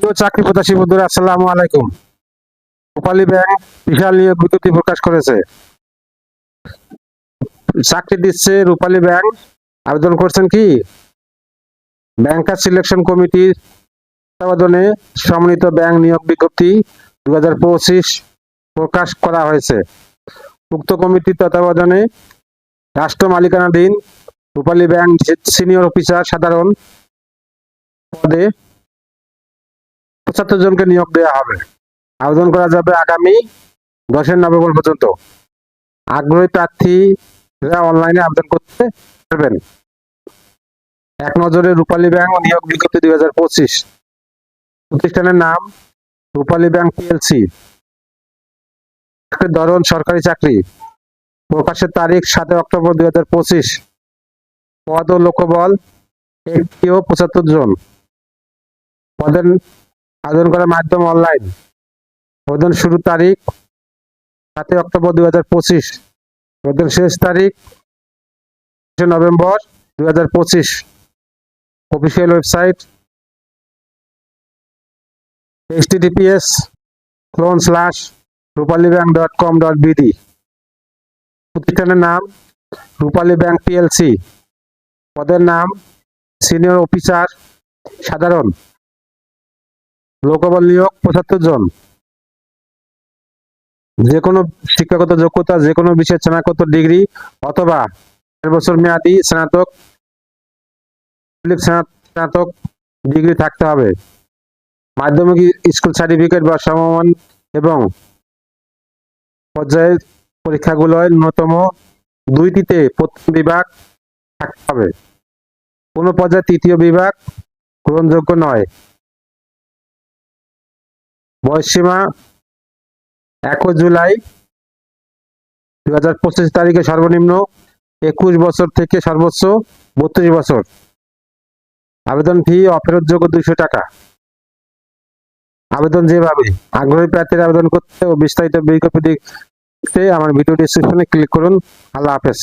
প্রিয় চাকরি প্রত্যাশী বন্ধুরা, আসসালামু আলাইকুম। রূপালী ব্যাংক বিশাল নিয়োগ বিজ্ঞপ্তি প্রকাশ করেছে। চাকরি দিচ্ছে রূপালী ব্যাংক। আবেদন করছেন কি? ব্যাংকার সিলেকশন কমিটির তত্ত্বাবধানে সম্মিলিত ব্যাংক নিয়োগ বিজ্ঞপ্তি দু হাজার পঁচিশ প্রকাশ করা হয়েছে। উক্ত কমিটির তত্ত্বাবধানে রাষ্ট্র মালিকানাধীন রূপালী ব্যাংক সিনিয়র অফিসার সাধারণ পদে পঁচাত্তর জনকে নিয়োগ দেওয়া হবে। আবেদন করা যাবে আগামী দশের নভেম্বর পর্যন্ত। আগ্রহী প্রার্থীরা অনলাইনে আবেদন করতে পারবেন। এক নজরে রূপালী ব্যাংক নিয়োগ বিজ্ঞপ্তি দুই হাজার পঁচিশ। প্রতিষ্ঠানের নাম রূপালী ব্যাংক পিএলসি ধরন সরকারি চাকরি। প্রকাশের তারিখ সাতই অক্টোবর দুই হাজার পঁচিশ। পদ ও লোকবল একটি ও পঁচাত্তর জন। পদের আবেদন করার মাধ্যম অনলাইন আবেদন শুরুর তারিখ সাতই অক্টোবর দুই হাজার পঁচিশ। আবেদন শেষ তারিখ নভেম্বর দুই হাজার পঁচিশ। Official website https colon slash Rupali bank dot com dot BD প্রতিষ্ঠানের নাম রূপালী ব্যাংক পিএলসি। পদের নাম সিনিয়র অফিসার সাধারণ। লোকবল নিয়োগ পঁচাত্তর জন। যে কোনো শিক্ষাগত যোগ্যতা যে কোনো বিষয়ে স্নাতকোত্তর ডিগ্রি অথবা চার বছর মেয়াদি স্নাতক স্নাতক ডিগ্রি থাকতে হবে। মাধ্যমিক স্কুল সার্টিফিকেট বা সমমান এবং পর্যায়ের পরীক্ষাগুলোয় ন্যূনতম দুইটিতে প্রথম বিভাগ থাকতে হবে। কোনো পর্যায়ে তৃতীয় বিভাগ গ্রহণযোগ্য নয়। বয়সসীমা একই জুলাই দু হাজার পঁচিশ তারিখে সর্বনিম্ন একুশ বছর থেকে সর্বোচ্চ বত্রিশ বছর। আবেদন ফি অফেরতযোগ্য দুইশো টাকা। আবেদন যেভাবে আগ্রহী প্রার্থীর আবেদন করতে ও বিস্তারিত বিজ্ঞপ্তি দেখতে আমার ভিডিও ডিসক্রিপশনে ক্লিক করুন। আল্লাহ হাফেজ।